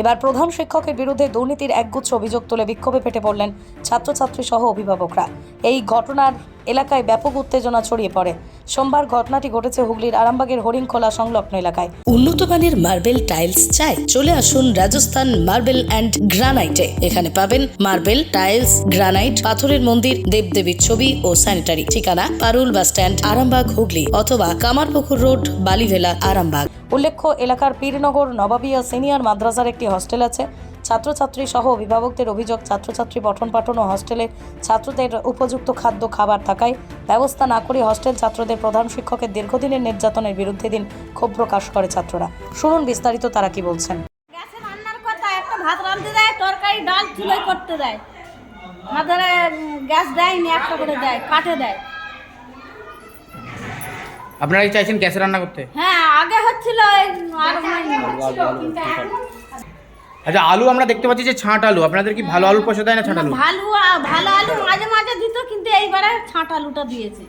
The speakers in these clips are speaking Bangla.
এবার প্রধান শিক্ষকের বিরুদ্ধে দুর্নীতির একগুচ্ছ অভিযোগ তুলে বিক্ষোভে ফেটে পড়লেন ছাত্রছাত্রী সহ অভিভাবকরা। এই ঘটনার এলাকায় ব্যাপক উত্তেজনা ছড়িয়ে পড়ে। সোমবার ঘটনাটি ঘটেছে হুগলির আরামবাগের হরিণখোলা সংলগ্ন এলাকায়। উন্নত মানের মার্বেল টাইলস চাই। চলে আসুন রাজস্থান মার্বেল অ্যান্ড গ্রানাইটে। এখানে পাবেন মার্বেল টাইলস গ্রানাইট পাথরের মন্দির দেবদেবীর ছবি ও স্যানিটারি। ঠিকানা পারুল বাস স্ট্যান্ড আরামবাগ হুগলি অথবা কামারপুকুর রোড বালিভেলা আরামবাগ। উল্লেখ্য এলাকার পীরনগর নবাবিয়া সিনিয়র মাদ্রাসার একটি হস্টেল আছে। ছাত্রছাত্রী সহ অভিভাবকদের অভিযোগ ছাত্রছাত্রী পঠন পাঠন ও হস্টেলে ছাত্রদের উপযুক্ত খাদ্য খাবার থাকায় ব্যবস্থা না করে হস্টেল ছাত্রদের প্রধান শিক্ষকের দীর্ঘদিনের নির্যাতনের বিরুদ্ধে দিন ক্ষোভ প্রকাশ করে ছাত্ররা। শুনুন বিস্তারিত তারা কি বলছেন। গ্যাসে রান্নার কথা একটা ভাত রাঁধতে দেয় তরকারি ডাল চুলোয় করতে দেয়। মাথারে গ্যাস দেয়নি একটা করে দেয় কাঠে দেয়। আপনারা চাইছেন গ্যাসে রান্না করতে? হ্যাঁ আগে হচ্ছিল আর। আচ্ছা আলু আমরা দেখতে পাচ্ছি যে ছাঁট আলু। আপনাদের কি ভালো আলু পয়সা দেয় না ছাঁট আলু? ভালো ভালো আলু মাঝে মাঝে দিত কিন্তু এইবারে ছাঁট আলুটা দিয়েছে।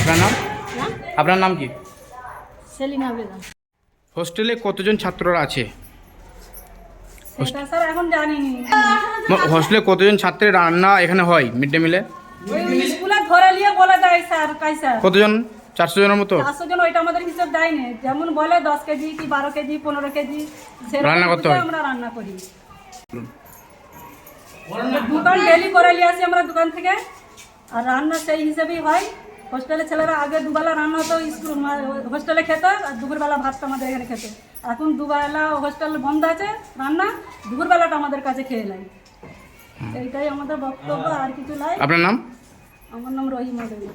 আপনার নাম? আপনার নাম কি? সেলিনা বেগম। হোস্টেলে কতজন ছাত্ররা আছে? এখন হোস্টেলে কতজন ছাত্রের রান্না এখানে হয় মিড ডে মিলে? কতজন? চারশো জনের মতো? চারশো জন ওইটা আমাদের হিসাব দেয়নি। যেমন বলে দশ কেজি কি বারো কেজি পনেরো কেজি রান্না করতে হয়? আমরা রান্না করি। দোকান ডেলি করে নিয়ে আসি আমরা দোকান থেকে। আর রান্না সেই হিসেবেই হয়। হোস্টেলে ছেলেরা আগে দুবেলা রান্না হতো স্কুল হোস্টেলে খেত আর দুপুরবেলা ভাতটা আমাদের এখানে খেত। এখন দুবেলা হোস্টেল বন্ধ আছে রান্না দুপুরবেলাটা আমাদের কাছে খেয়ে নেয়। এইটাই আমাদের বক্তব্য আর কিছু নাই। আপনার নাম? আমার নাম রহিমা দেবী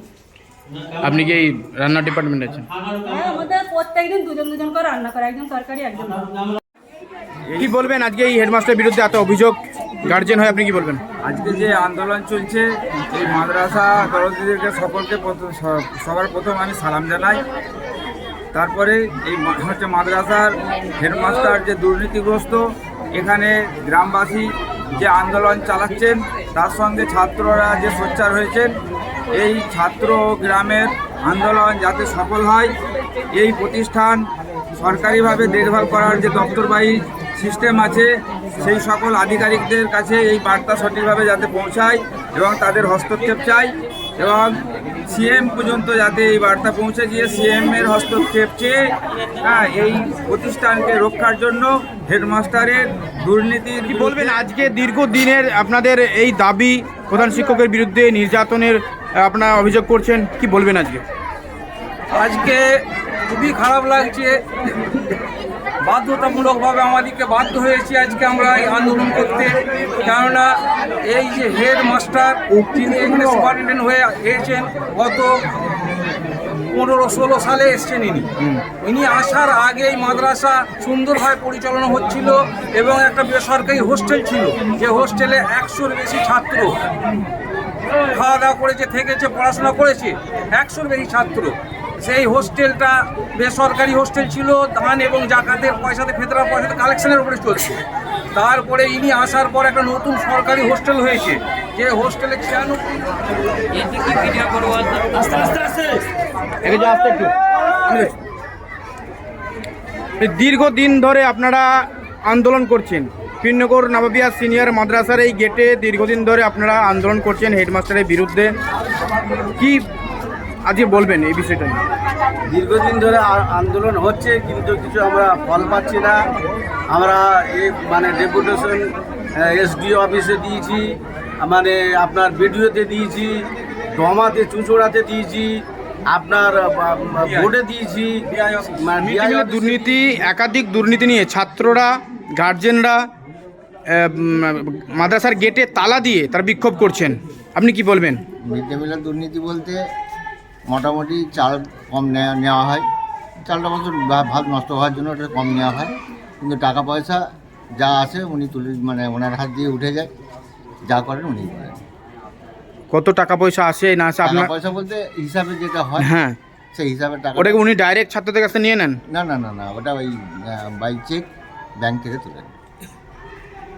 আপনি কি এই রান্না ডিপার্টমেন্টে আছেন? হ্যাঁ আমাদের প্রত্যেকদিন দুজন দুজন করে রান্না করে একজন তরকারি একজন কি বলবেন? আজকে এই হেডমাস্টারের বিরুদ্ধে এত অভিযোগ গার্জেন হয়ে আপনি কি বলবেন? আজকে যে আন্দোলন চলছে এই মাদ্রাসা দরদিদেরকে সকলকে প্রথম- সবার প্রথম আমি সালাম জানাই। তারপরে এই মা- হচ্ছে মাদ্রাসার হেডমাস্টার যে দুর্নীতিগ্রস্ত এখানে গ্রামবাসী যে আন্দোলন চালাচ্ছেন তার সঙ্গে ছাত্ররা যে সোচ্চার হয়েছেন এই ছাত্র গ্রামের আন্দোলন যাতে সফল হয়, এই প্রতিষ্ঠান সরকারিভাবে দেখভাল করার যে দপ্তরবাহী সিস্টেম আছে, সেই সকল আধিকারিকদের কাছে এই বার্তা সঠিকভাবে যাতে পৌঁছায় এবং তাদের হস্তক্ষেপ চাই এবং সিএম পর্যন্ত যাতে এই বার্তা পৌঁছে গিয়ে সিএম এর হস্তক্ষেপ চেয়ে হ্যাঁ এই প্রতিষ্ঠানকে রক্ষার জন্য হেডমাস্টারের দুর্নীতি বলবেন? আজকে দীর্ঘদিনের আপনাদের এই দাবি প্রধান শিক্ষকের বিরুদ্ধে নির্যাতনের আপনারা অভিযোগ করছেন কি বলবেন আজকে? আজকে খুবই খারাপ লাগছে। বাধ্যতামূলকভাবে আমাদেরকে বাধ্য হয়েছি আজকে আমরা এই আন্দোলন করতে। কেননা এই যে হেড মাস্টার তিনি এখানে সুপারিনটেন্ডেন্ট হয়ে এসেছেন গত পনেরো ষোলো সালে এসছেন ইনি। ইনি আসার আগেই মাদ্রাসা সুন্দরভাবে পরিচালনা হচ্ছিল এবং একটা বেসরকারি হোস্টেল ছিল। যে হোস্টেলে একশোর বেশি ছাত্র। খাওয়া দাওয়া করেছে থেকেছে পড়াশোনা করেছে। একশোর বেশি ছাত্র। সেই হোস্টেলটা বেসরকারি হোস্টেল ছিল ধান এবং জাকাতের পয়সাতে ফেতরা পয়সাতে কালেকশনের উপরে চলছে। তারপরে ইনি আসার পর একটা নতুন সরকারি হোস্টেল হয়েছে যে হোস্টেলে ছিয়ানব্বই দীর্ঘদিন ধরে আপনারা আন্দোলন করছেন। পীরনগর নবাবিয়া সিনিয়র মাদ্রাসার এই গেটে দীর্ঘদিন ধরে আপনারা আন্দোলন করছেন হেডমাস্টারের বিরুদ্ধে। কি আজকে বলবেন এই বিষয়টা নিয়ে? দীর্ঘদিন ধরে আন্দোলন হচ্ছে কিন্তু কিছু আমরা ফল পাচ্ছি না। আমরা এই মানে ডেপুটেশন এসডিও অফিসে দিয়েছি মানে আপনার বিডিওতে দিয়েছি দমাতে চুঁচড়াতে দিয়েছি আপনার বোর্ডে দিয়েছি মানে দুর্নীতি একাধিক দুর্নীতি নিয়ে ছাত্ররা গার্জেনরা মাদ্রাসার গেটে তালা দিয়ে তারা বিক্ষোভ করছেন। আপনি কি বলবেন? মিড ডে মিলের দুর্নীতি বলতে মোটামুটি চাল কম নেওয়া নেওয়া হয়। চালটা বছর ভাত নষ্ট হওয়ার জন্য ওটা কম নেওয়া হয়। কিন্তু টাকা পয়সা যা আছে উনি তুলে মানে ওনার হাত দিয়ে উঠে যায়। যা করেন উনি করেন। কত টাকা পয়সা আসে না আসে আপনার পয়সা বলতে হিসাবে যেটা হয় হ্যাঁ। সেই হিসাবে টাকা ওটাকে উনি ডাইরেক্ট ছাত্রদের কাছে নিয়ে নেন? না না না না ওটা ওই বাই চেক ব্যাংক থেকে তুলে নেয়।